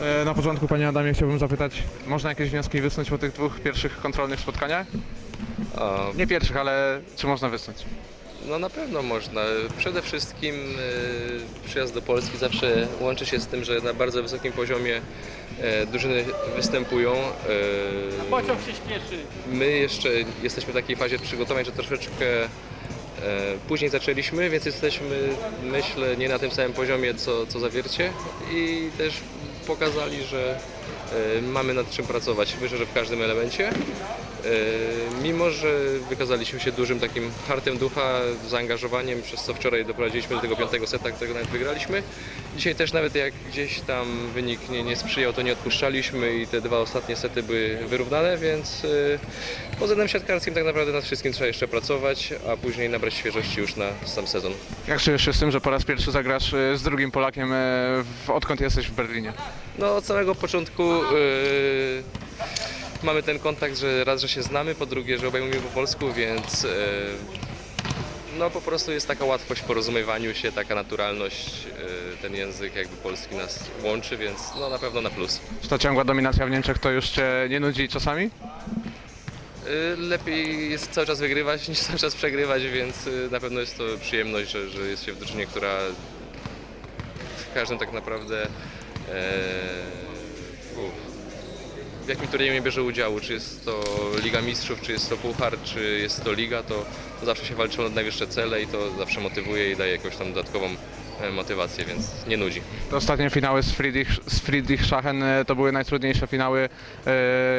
E, Na początku, panie Adamie, chciałbym zapytać, można jakieś wnioski wysnuć po tych dwóch pierwszych kontrolnych spotkaniach? A, Nie pierwszych, ale czy można wysnuć? no na pewno można. Przede wszystkim e, przyjazd do Polski zawsze łączy się z tym, że na bardzo wysokim poziomie e, drużyny występują. E, Pociąg się śpieszy. My jeszcze jesteśmy w takiej fazie przygotowań, że troszeczkę e, później zaczęliśmy, więc jesteśmy, myślę, nie na tym samym poziomie co, co zawiercie i też pokazali, że e, mamy nad czym pracować. Myślę, że w każdym elemencie. E, Mimo, że wykazaliśmy się dużym takim hartem ducha, zaangażowaniem, przez co wczoraj doprowadziliśmy do tego piątego seta, którego nawet wygraliśmy. Dzisiaj też nawet jak gdzieś tam wynik nie, nie sprzyjał, to nie odpuszczaliśmy i te dwa ostatnie sety były wyrównane, więc e, pod względem siatkarskim tak naprawdę nad wszystkim trzeba jeszcze pracować, a później nabrać świeżości już na sam sezon. Jak czujesz się z tym, że po raz pierwszy zagrasz e, z drugim Polakiem, e, w, odkąd jesteś w Berlinie? No od samego początku yy, mamy ten kontakt, że raz, że się znamy, po drugie, że obaj mówimy po polsku, więc no po prostu jest taka łatwość w porozumiewaniu się, taka naturalność, yy, ten język jakby polski nas łączy, więc no na pewno na plus. Czy ta ciągła dominacja w Niemczech to już cię nie nudzi czasami? Yy, lepiej jest cały czas wygrywać niż cały czas przegrywać, więc yy, na pewno jest to przyjemność, że, że jest się w drużynie, która w każdym tak naprawdę e, w jakim turnieju nie bierze udziału, czy jest to Liga Mistrzów, czy jest to Puchar, czy jest to Liga, to zawsze się walczy o najwyższe cele i to zawsze motywuje i daje jakąś tam dodatkową e, motywację, więc nie nudzi. Te ostatnie finały z, Friedrich, z Friedrichshafen e, to były najtrudniejsze finały, e,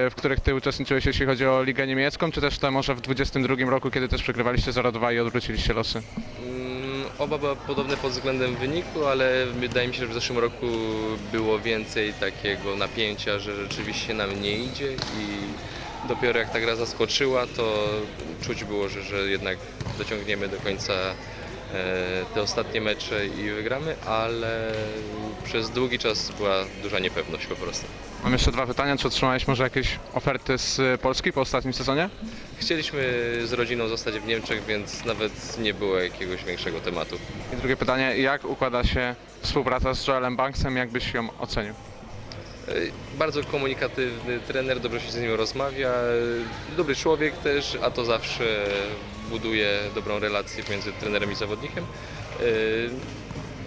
w których ty uczestniczyłeś, jeśli chodzi o Ligę Niemiecką, czy też te może w 22 roku, kiedy też przegrywaliście 0-2 i odwróciliście losy? Oba były podobne pod względem wyniku, ale wydaje mi się, że w zeszłym roku było więcej takiego napięcia, że rzeczywiście nam nie idzie i dopiero jak ta gra zaskoczyła, to czuć było, że, że jednak dociągniemy do końca te ostatnie mecze i wygramy, ale przez długi czas była duża niepewność po prostu. Mam jeszcze dwa pytania. Czy otrzymałeś może jakieś oferty z e, Polski po ostatnim sezonie? Chcieliśmy z rodziną zostać w Niemczech, więc nawet nie było jakiegoś większego tematu. I drugie pytanie, jak układa się współpraca z Joelem Banksem, jak byś ją ocenił? E, Bardzo komunikatywny trener, dobrze się z nim rozmawia, e, dobry człowiek też, a to zawsze buduje dobrą relację między trenerem i zawodnikiem. E,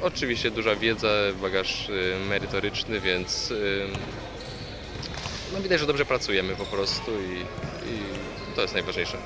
Oczywiście duża wiedza, bagaż merytoryczny, więc no widać, że dobrze pracujemy po prostu i, i to jest najważniejsze.